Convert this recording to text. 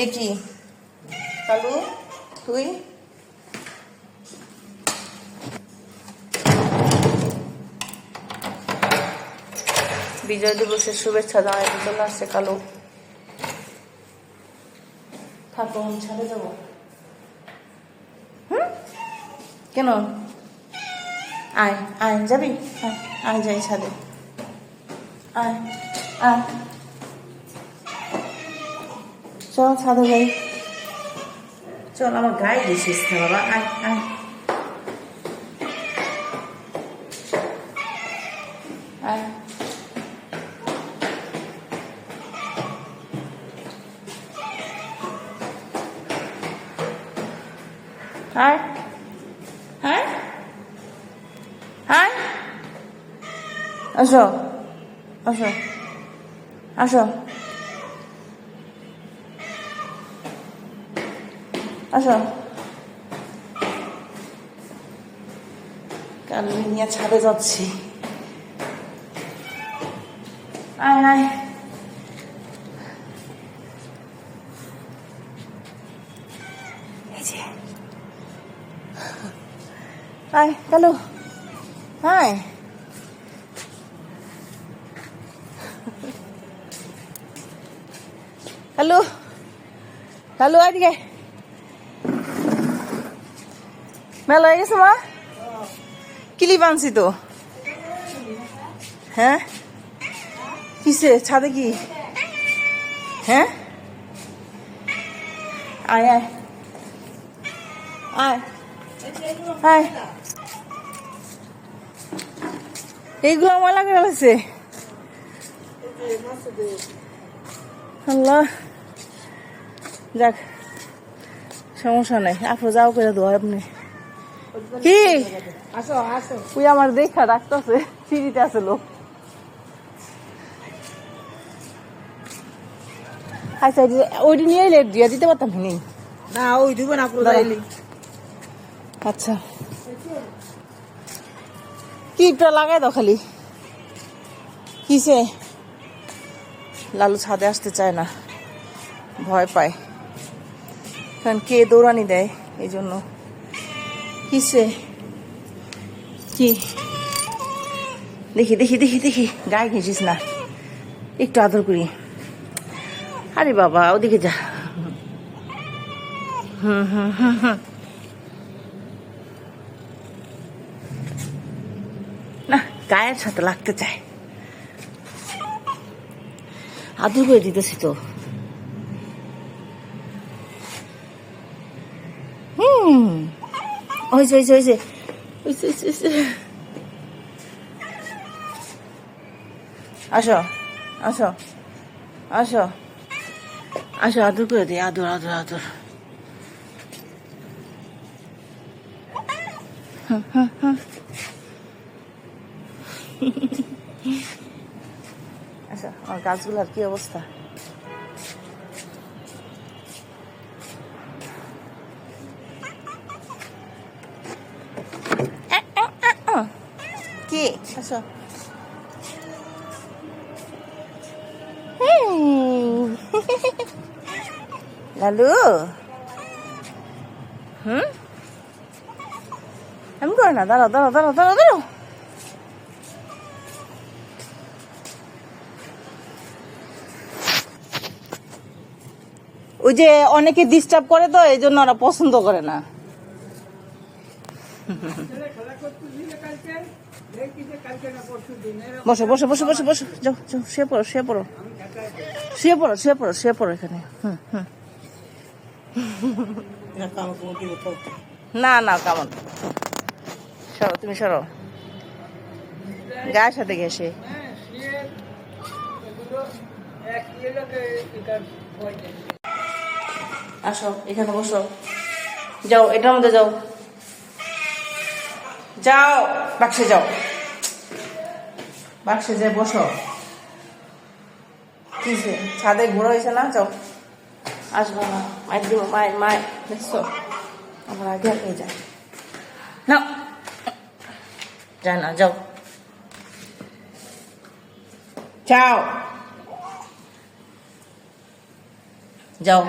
এ কি? কালু, তুই? বিজয় দিবসের শুভেচ্ছা জানাইতে চলে আসছে কালু। থাকো, আমি ছাদে যাব। হুম? কেন? আয় আয়, যাবি? আয় আয় যাই ছাদে। আয় আয়। চল ছাদে যাই চল আমার গায়ে দিছিস না বাবা আয় আয় আয় আয় আয় আয় আসো আসো আসো আসো কাল নিয়ে ছাদে যাচ্ছি। আয় যে। আয় কালু। আয়। আজকে মেলা হয়ে গেছে, মা? কিলিপ আনছি তো? হ্যাঁ? কিসে? ছাদে কি? হ্যাঁ? আয় আয়। আয়। আয়। এইগুলো আমার লাগে ফেলেছে। আল্লাহ। যাক, সমস্যা নাই। আপনি যাও করে দেবো আপনি। কি? আসো আসো। তুই আমার দেখা ডাকতেছে সিঁড়িতে আছে লোক। আচ্ছা ওইটি নিয়ে লেট দিয়ে দিতে পারতাম নেই? না ওই দিব না পুরো আচ্ছা। কিপটা লাগাই দাও খালি। কিসে? লালু ছাদে আসতে চায় না। ভয় পায়। কারণ কে দৌড়ানি দেয়? এই জন্য কিসে কি দেখি দেখি দেখি দেখি গায়ে ঘেঁচিস না একটু আদর করি আরে বাবা ওদিকে যা হুম হুম হুম হুম না গায়ের সাথে লাগতে চায় আদর করে দিতেছি তো হয়েছে হয়েছে হয়েছে। আসো আসো আসো। আসো আদর করে দিই আদর আদর আদর। আচ্ছা আমার গাছগুলোর কি অবস্থা? কি আচ্ছা লালু। হুম? আমি করে না দাঁড়াও দাঁড়াও দাঁড়াও দাঁড়াও দাঁড়াও। ওই যে অনেকে ডিস্টার্ব করে তো এই জন্য ওরা পছন্দ করে না। বসো বসো বসো বসো বসো। যাও যাও, শুয়ে পড়ো শুয়ে পড়ো। শুয়ে পড়ো শুয়ে পড়ো শুয়ে পড়ো এখানে। হুম হুম। না না, কেমন। সরো, তুমি সরো। গায়ের সাথে গেছে আসো, এখানে বসো। যাও এটার মধ্যে যাও। যাও, বাক্সে যাও। বাক্সে যে বসো। কিসে ছাদে ঘুরো হয়েছে না? যাও। আসব না। মায়ের দিব মায়ের মায়ের দেখছ? আমার আগে আগে যায় না যায় না, যাও। যাও। যাও।